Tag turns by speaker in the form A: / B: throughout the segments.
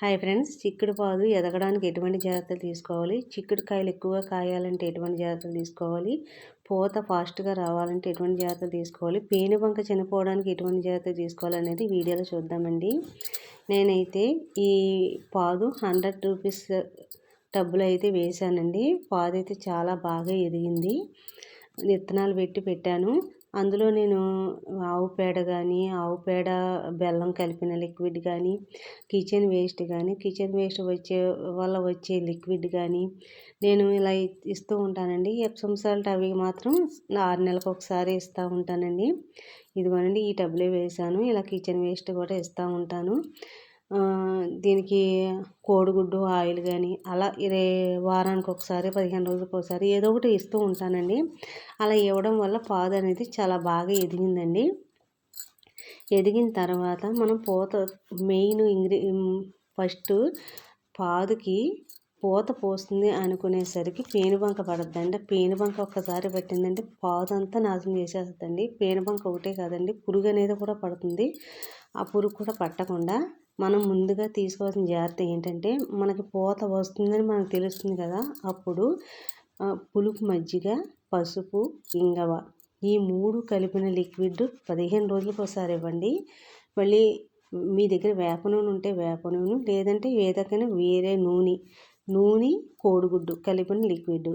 A: Hi friends చిక్కుడు పాదు ఎదగడానికి ఎటువంటి జాగ్రత్తలు తీసుకోవాలి? చిక్కుడు కాయలు ఎక్కువగా కాయాలంటే ఎటువంటి జాగ్రత్తలు తీసుకోవాలి? పూత ఫాస్ట్గా రావాలంటే ఎటువంటి జాగ్రత్తలు తీసుకోవాలి? పేను బంక చనిపోవడానికి ఎటువంటి జాగ్రత్తలు తీసుకోవాలనేది వీడియోలో చూద్దామండి. నేనైతే ఈ పాదు హండ్రెడ్ రూపీస్ డబ్బులు అయితే వేశానండి. పాదు అయితే చాలా బాగా ఎదిగింది. విత్తనాలు పెట్టి పెట్టాను. అందులో నేను ఆవు పేడ కానీ ఆవు పేడ బెల్లం కలిపిన లిక్విడ్ కానీ కిచెన్ వేస్ట్ కానీ కిచెన్ వేస్ట్ వచ్చే వల్ల వచ్చే లిక్విడ్ కానీ నేను ఇలా ఇస్తూ ఉంటానండి. ఎప్సమ్ సాల్ట్ అవి మాత్రం ఆరు నెలలకు ఒకసారి ఇస్తూ ఉంటానండి. ఇదిగోనండి ఈ టబ్లే వేసాను. ఇలా కిచెన్ వేస్ట్ కూడా ఇస్తూ ఉంటాను. దీనికి కోడిగుడ్డు ఆయిల్ కానీ అలా ఇదే వారానికి ఒకసారి పదిహేను రోజులకు ఒకసారి ఏదో ఒకటి ఇస్తూ ఉంటానండి. అలా ఇవ్వడం వల్ల పాదు అనేది చాలా బాగా ఎదిగిందండి. ఎదిగిన తర్వాత మనం పూత మెయిన్ ఇంగ్రీ ఫస్ట్ పాదుకి పూత పోస్తుంది అనుకునేసరికి పేనుబంక పడద్దండి. పేనుబంక ఒక్కసారి పట్టిందంటే పాదంతా అంతా నాశనం చేసేస్తుందండి. పేనుబంక ఒకటే కాదండి పురుగు అనేది కూడా పడుతుంది. ఆ పురుగు కూడా పట్టకుండా మనం ముందుగా తీసుకోవాల్సిన జాగ్రత్త ఏంటంటే మనకి పూత వస్తుందని మనకు తెలుస్తుంది కదా అప్పుడు పులుపు మజ్జిగ పసుపు ఇంగవ ఈ మూడు కలిపిన లిక్విడ్ పదిహేను రోజులకు ఒకసారి ఇవ్వండి. మళ్ళీ మీ దగ్గర వేప నూనె ఉంటే వేప నూనె లేదంటే ఏదైనా వేరే నూనె నూనె కోడిగుడ్డు కలిపిన లిక్విడ్.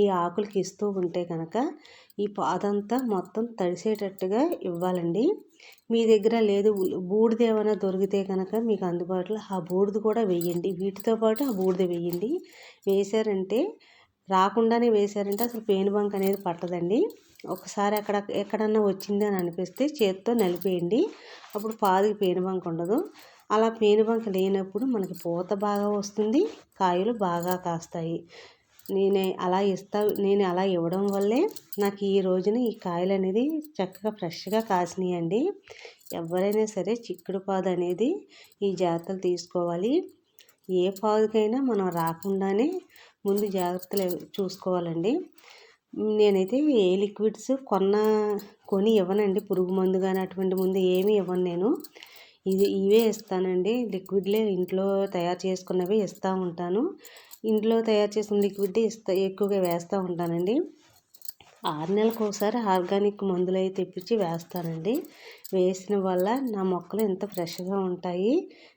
A: ఈ ఆకులకి ఇస్తూ ఉంటే కనుక ఈ పాదంతా మొత్తం తడిసేటట్టుగా ఇవ్వాలండి. మీ దగ్గర లేదు బూడిద ఏమైనా దొరికితే కనుక మీకు అందుబాటులో ఆ బూడిద కూడా వేయండి. వీటితో పాటు ఆ బూడిద వేయండి. వేశారంటే రాకుండానే వేశారంటే అసలు పేను బంక్ అనేది పట్టదండి. ఒకసారి అక్కడ ఎక్కడన్నా వచ్చింది అని అనిపిస్తే చేత్తో నలిపేయండి. అప్పుడు పాదికి పేను బంక్ ఉండదు. అలా పేనుబంక లేనప్పుడు మనకి పూత బాగా వస్తుంది కాయలు బాగా కాస్తాయి. నేనే అలా ఇస్తా నేను అలా ఇవ్వడం వల్లే నాకు ఈ రోజున ఈ కాయలు అనేది చక్కగా ఫ్రెష్గా కాసినాయండి. ఎవరైనా సరే చిక్కుడు పాదు అనేది ఈ జాగ్రత్తలు తీసుకోవాలి. ఏ పాదుకైనా మనం రాకుండానే ముందు జాగ్రత్తలు చూసుకోవాలండి. నేనైతే ఏ లిక్విడ్స్ కొన్న కొని ఇవ్వనండి. పురుగు మందు కానీ అటువంటి ముందు ఏమీ ఇవ్వను నేను. ఇది ఇవే ఇస్తానండి లిక్విడ్లే ఇంట్లో తయారు చేసుకున్నవి ఇస్తూ ఉంటాను. ఇంట్లో తయారు చేసిన లిక్విడ్ ఇస్తా ఎక్కువగా వేస్తూ ఉంటానండి. ఆరు నెలలకు ఒకసారి ఆర్గానిక్ మందులు అయితే తెప్పించి వేస్తానండి. వేసిన వల్ల నా మొక్కలు ఎంత ఫ్రెష్గా ఉంటాయి.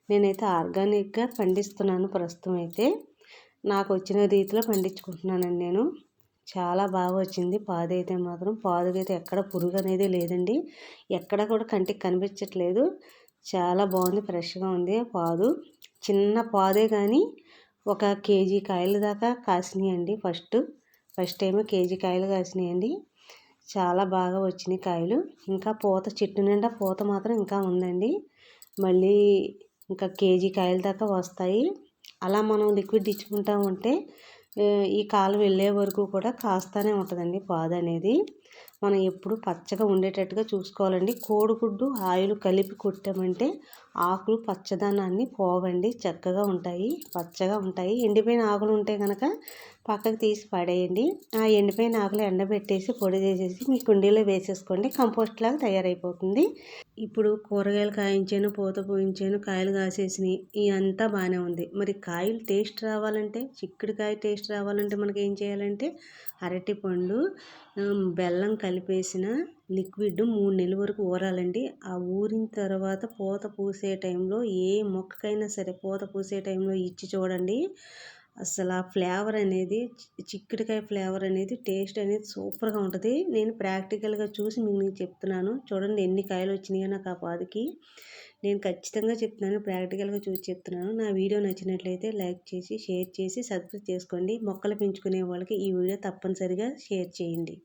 A: నేనైతే ఆర్గానిక్గా పండిస్తున్నాను ప్రస్తుతం అయితే. నాకు వచ్చిన రీతిలో పండించుకుంటున్నానండి నేను. చాలా బాగా వచ్చింది. పాదు అయితే మాత్రం పాదుకైతే ఎక్కడ పురుగు అనేది లేదండి. ఎక్కడ కూడా కంటికి కనిపించట్లేదు. చాలా బాగుంది ఫ్రెష్గా ఉంది పాదు. చిన్న పాదే కానీ ఒక కేజీ కాయలు దాకా కాసినాయండి ఫస్ట్. ఫస్ట్ ఏమో కేజీ కాయలు కాసినాయండి. చాలా బాగా వచ్చినాయి కాయలు. ఇంకా పూత చెట్టు నిండా పూత మాత్రం ఇంకా ఉందండి. మళ్ళీ ఇంకా కేజీ కాయల దాకా వస్తాయి. అలా మనం లిక్విడ్ ఇచ్చుకుంటా ఉంటే ఈ కాలం వెళ్ళే వరకు కూడా కాస్తూనే ఉంటుందండి పాదు అనేది మనం ఎప్పుడు పచ్చగా ఉండేటట్టుగా చూసుకోవాలండి. కోడిగుడ్డు ఆయిల్ కలిపి కొట్టామంటే ఆకులు పచ్చదనాన్ని పోవండి. చక్కగా ఉంటాయి పచ్చగా ఉంటాయి. ఎండిపోయిన ఆకులు ఉంటే కనుక పక్కకు తీసి పడేయండి. ఆ ఎండిపోయిన ఆకులు ఎండబెట్టేసి పొడి చేసేసి మీ కుండీలో వేసేసుకోండి. కంపోస్ట్ లాగా తయారైపోతుంది. ఇప్పుడు కూరగాయలు కాయించాను పూత పోయించాను కాయలు కాసేసినాయి. ఇదంతా బాగానే ఉంది. మరి కాయలు టేస్ట్ రావాలంటే చిక్కుడుకాయ టేస్ట్ రావాలంటే మనకి ఏం చేయాలంటే అరటిపండు బెల్లం కలిపేసిన లిక్విడ్ మూడు నెలల వరకు ఊరాలండి. ఆ ఊరిన తర్వాత పూత పూసే టైంలో ఏ మొక్కకైనా సరే పూత పూసే టైంలో ఇచ్చి చూడండి. అసలు ఆ ఫ్లేవర్ అనేది చిక్కుడుకాయ ఫ్లేవర్ అనేది టేస్ట్ అనేది సూపర్గా ఉంటుంది. నేను ప్రాక్టికల్గా చూసి మీకు చెప్తున్నాను. చూడండి ఎన్ని కాయలు వచ్చినాయో నాకు ఆ పాదికి. నేను ఖచ్చితంగా చెప్తున్నాను ప్రాక్టికల్గా చూసి చెప్తున్నాను. నా వీడియో నచ్చినట్లయితే లైక్ చేసి షేర్ చేసి సబ్స్క్రైబ్ చేసుకోండి. మొక్కలు పెంచుకునే వాళ్ళకి ఈ వీడియో తప్పనిసరిగా షేర్ చేయండి.